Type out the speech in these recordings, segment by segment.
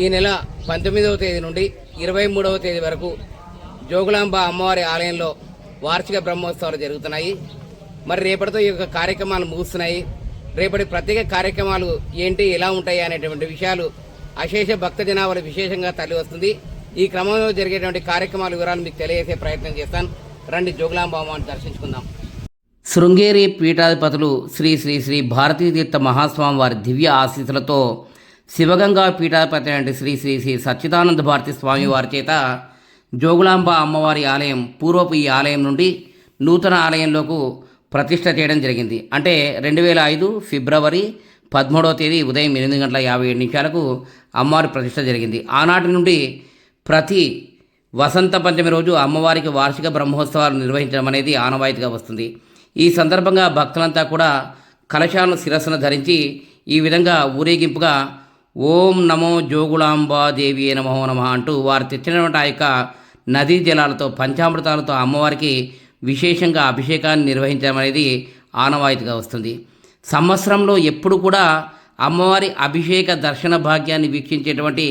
ఈ నెల పంతొమ్మిదవ తేదీ నుండి ఇరవై మూడవ తేదీ వరకు జోగులాంబ అమ్మవారి ఆలయంలో వార్షిక బ్రహ్మోత్సవాలు జరుగుతున్నాయి. మరి రేపటితో ఈ యొక్క కార్యక్రమాలు ముగుస్తున్నాయి. రేపటి ప్రత్యేక కార్యక్రమాలు ఏంటి ఎలా ఉంటాయి అనేటువంటి విషయాలు అశేష భక్త జనాభాలు విశేషంగా తల్లి వస్తుంది. ఈ క్రమంలో జరిగేటువంటి కార్యక్రమాల వివరాలు మీకు తెలియజేసే ప్రయత్నం చేస్తాను. రండి జోగులాంబ అమ్మవారిని దర్శించుకుందాం. శృంగేరి పీఠాధిపతులు శ్రీ శ్రీ శ్రీ భారతీతీర్థ మహాస్వామి వారి దివ్య ఆశీస్సులతో శివగంగా పీఠాధిపతి అంటే శ్రీ శ్రీ శ్రీ సచ్చిదానంద భారతి స్వామి వారి చేత జోగులాంబ అమ్మవారి ఆలయం పూర్వపు ఈ ఆలయం నుండి నూతన ఆలయంలోకి ప్రతిష్ట చేయడం జరిగింది. అంటే రెండు వేల ఐదు ఫిబ్రవరి పదమూడవ తేదీ ఉదయం ఎనిమిది గంటల యాభై ఏడు నిమిషాలకు అమ్మవారి ప్రతిష్ట జరిగింది. ఆనాటి నుండి ప్రతి వసంత పంచమి రోజు అమ్మవారికి వార్షిక బ్రహ్మోత్సవాలు నిర్వహించడం అనేది ఆనవాయితీగా వస్తుంది. ఈ సందర్భంగా భక్తులంతా కూడా కలశాలను శిరస్సును ధరించి ఈ విధంగా ఊరేగింపుగా ఓం నమో జోగులాంబా దేవి నమో నమ అంటూ వారు తెచ్చినటువంటి ఆ యొక్క నదీ జలాలతో పంచామృతాలతో అమ్మవారికి విశేషంగా అభిషేకాన్ని నిర్వహించడం అనేది ఆనవాయితీగా వస్తుంది. సంవత్సరంలో ఎప్పుడు కూడా అమ్మవారి అభిషేక దర్శన భాగ్యాన్ని వీక్షించేటువంటి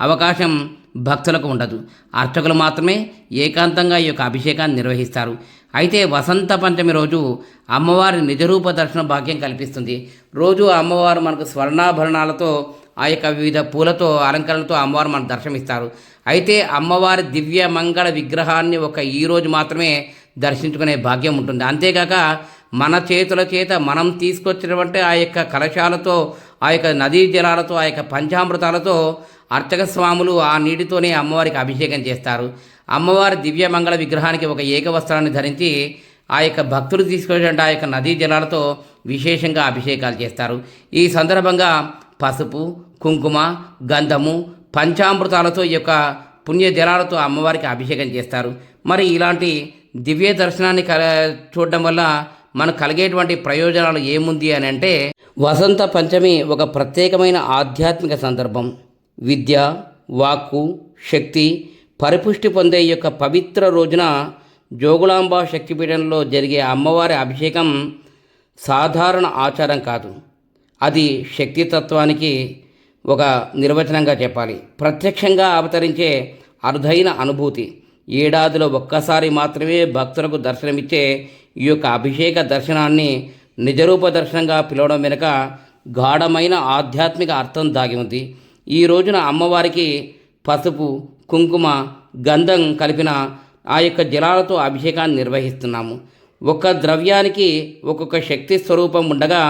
అవకాశం భక్తులకు ఉండదు. అర్చకులు మాత్రమే ఏకాంతంగా ఈ యొక్క అభిషేకాన్ని నిర్వహిస్తారు. అయితే వసంత పంచమి రోజు అమ్మవారి నిజరూప దర్శన భాగ్యం కల్పిస్తుంది. రోజు అమ్మవారు మనకు స్వర్ణాభరణాలతో ఆ యొక్క వివిధ పూలతో అలంకరణలతో అమ్మవారు మనకు దర్శనమిస్తారు. అయితే అమ్మవారి దివ్య మంగళ విగ్రహాన్ని ఒక ఈరోజు మాత్రమే దర్శించుకునే భాగ్యం ఉంటుంది. అంతేకాక మన చేతుల చేత మనం తీసుకొచ్చినటువంటి ఆ యొక్క కలశాలతో ఆ యొక్క నదీ జలాలతో ఆ యొక్క పంచామృతాలతో అర్చక స్వాములు ఆ నీటితోనే అమ్మవారికి అభిషేకం చేస్తారు. అమ్మవారి దివ్య మంగళ విగ్రహానికి ఒక ఏకవస్త్రాన్ని ధరించి ఆ యొక్క భక్తులు తీసుకొచ్చినటువంటి ఆ యొక్క నదీ జలాలతో విశేషంగా అభిషేకాలు చేస్తారు. ఈ సందర్భంగా పసుపు కుంకుమ గంధము పంచామృతాలతో ఈ యొక్క పుణ్య జలాలతో అమ్మవారికి అభిషేకం చేస్తారు. మరి ఇలాంటి దివ్య దర్శనాన్ని కల చూడడం వల్ల మనకు కలిగేటువంటి ప్రయోజనాలు ఏముంది అని అంటే వసంత పంచమి ఒక ప్రత్యేకమైన ఆధ్యాత్మిక సందర్భం. విద్య వాక్కు శక్తి పరిపుష్టి పొందే యొక్క పవిత్ర రోజున జోగులాంబ శక్తిపీఠంలో జరిగే అమ్మవారి అభిషేకం సాధారణ ఆచారం కాదు. అది శక్తితత్వానికి ఒక నిర్వచనంగా చెప్పాలి. ప్రత్యక్షంగా అవతరించే అరుదైన అనుభూతి. ఏడాదిలో ఒక్కసారి మాత్రమే భక్తులకు దర్శనమిచ్చే ఈ యొక్క అభిషేక దర్శనాన్ని నిజరూప దర్శనంగా పిలవడం వెనుక గాఢమైన ఆధ్యాత్మిక అర్థం దాగి ఉంది. ఈ రోజున అమ్మవారికి పసుపు కుంకుమ గంధం కలిపిన ఆ యొక్క జలాలతో అభిషేకాన్ని నిర్వహిస్తున్నాము. ఒక ద్రవ్యానికి ఒక్కొక్క శక్తి స్వరూపం ఉండగా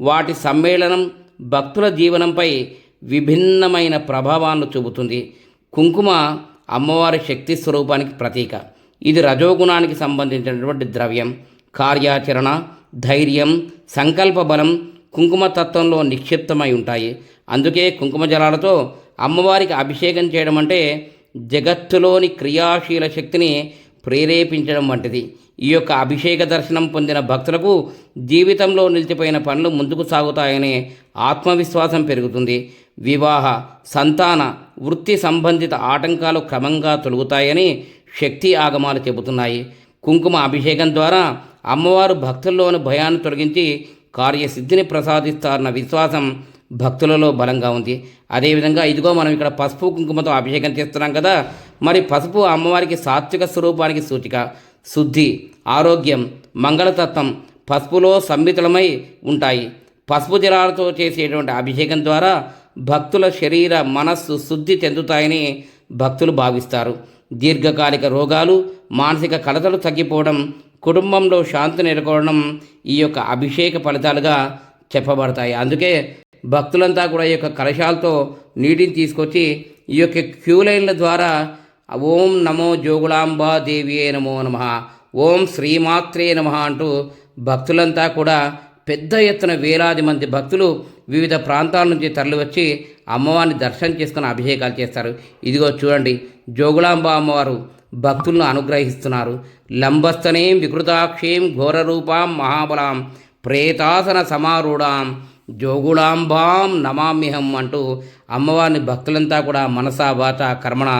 వాటి సమ్మేళనం భక్తుల జీవనంపై విభిన్నమైన ప్రభావాన్ని చూపుతుంది. కుంకుమ అమ్మవారి శక్తి స్వరూపానికి ప్రతీక. ఇది రజోగుణానికి సంబంధించినటువంటి ద్రవ్యం. కార్యాచరణ ధైర్యం సంకల్ప బలం కుంకుమ తత్వంలో నిక్షిప్తమై ఉంటాయి. అందుకే కుంకుమ జలాలతో అమ్మవారికి అభిషేకం చేయడం అంటే జగత్తులోని క్రియాశీల శక్తిని ప్రేరేపించడం వంటిది. ఈ యొక్క అభిషేక దర్శనం పొందిన భక్తులకు జీవితంలో నిలిచిపోయిన పనులు ముందుకు సాగుతాయనే ఆత్మవిశ్వాసం పెరుగుతుంది. వివాహ సంతాన వృత్తి సంబంధిత ఆటంకాలు క్రమంగా తొలుగుతాయని శక్తి ఆగమాలు చెబుతున్నాయి. కుంకుమ అభిషేకం ద్వారా అమ్మవారు భక్తుల్లోని భయాన్ని తొలగించి కార్యసిద్ధిని ప్రసాదిస్తారన్న విశ్వాసం భక్తులలో బలంగా ఉంది. అదేవిధంగా ఇదిగో మనం ఇక్కడ పసుపు కుంకుమతో అభిషేకం చేస్తున్నాం కదా మరి పసుపు అమ్మవారికి సాత్విక స్వరూపానికి సూచిక. శుద్ధి ఆరోగ్యం మంగళతత్వం పసుపులో సంమితులమై ఉంటాయి. పసుపు జలాలతో చేసేటువంటి అభిషేకం ద్వారా భక్తుల శరీర మనస్సు శుద్ధి చెందుతాయని భక్తులు భావిస్తారు. దీర్ఘకాలిక రోగాలు మానసిక కలతలు తగ్గిపోవడం కుటుంబంలో శాంతి నెలకొనడం ఈ యొక్క అభిషేక ఫలితాలుగా చెప్పబడతాయి. అందుకే భక్తులంతా కూడా ఈ యొక్క కలశాలతో నీటిని తీసుకొచ్చి ఈ యొక్క క్యూ లైన్ల ద్వారా ఓం నమో జోగులాంబా దేవియే నమో నమ. ఓం శ్రీమాత్రే నమ అంటూ భక్తులంతా కూడా పెద్ద ఎత్తున వేలాది మంది భక్తులు వివిధ ప్రాంతాల నుంచి తరలివచ్చి అమ్మవారిని దర్శనం చేసుకుని అభిషేకాలు చేస్తారు. ఇదిగో చూడండి జోగులాంబ అమ్మవారు భక్తులను అనుగ్రహిస్తున్నారు. లంబస్తనేం వికృతాక్షేం ఘోరరూపాం మహాబలాం ప్రేతాసన సమారూఢాం జోగులాంబాం నమామ్యహం అంటూ అమ్మవారిని భక్తులంతా కూడా మనసా వాచ కర్మణ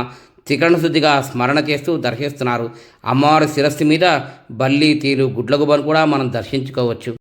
త్రికరణశుద్ధిగా స్మరణ చేస్తూ దర్శిస్తున్నారు. అమ్మవారి శిరస్సు మీద బల్లి తీరు గుడ్లగుబను కూడా మనం దర్శించుకోవచ్చు.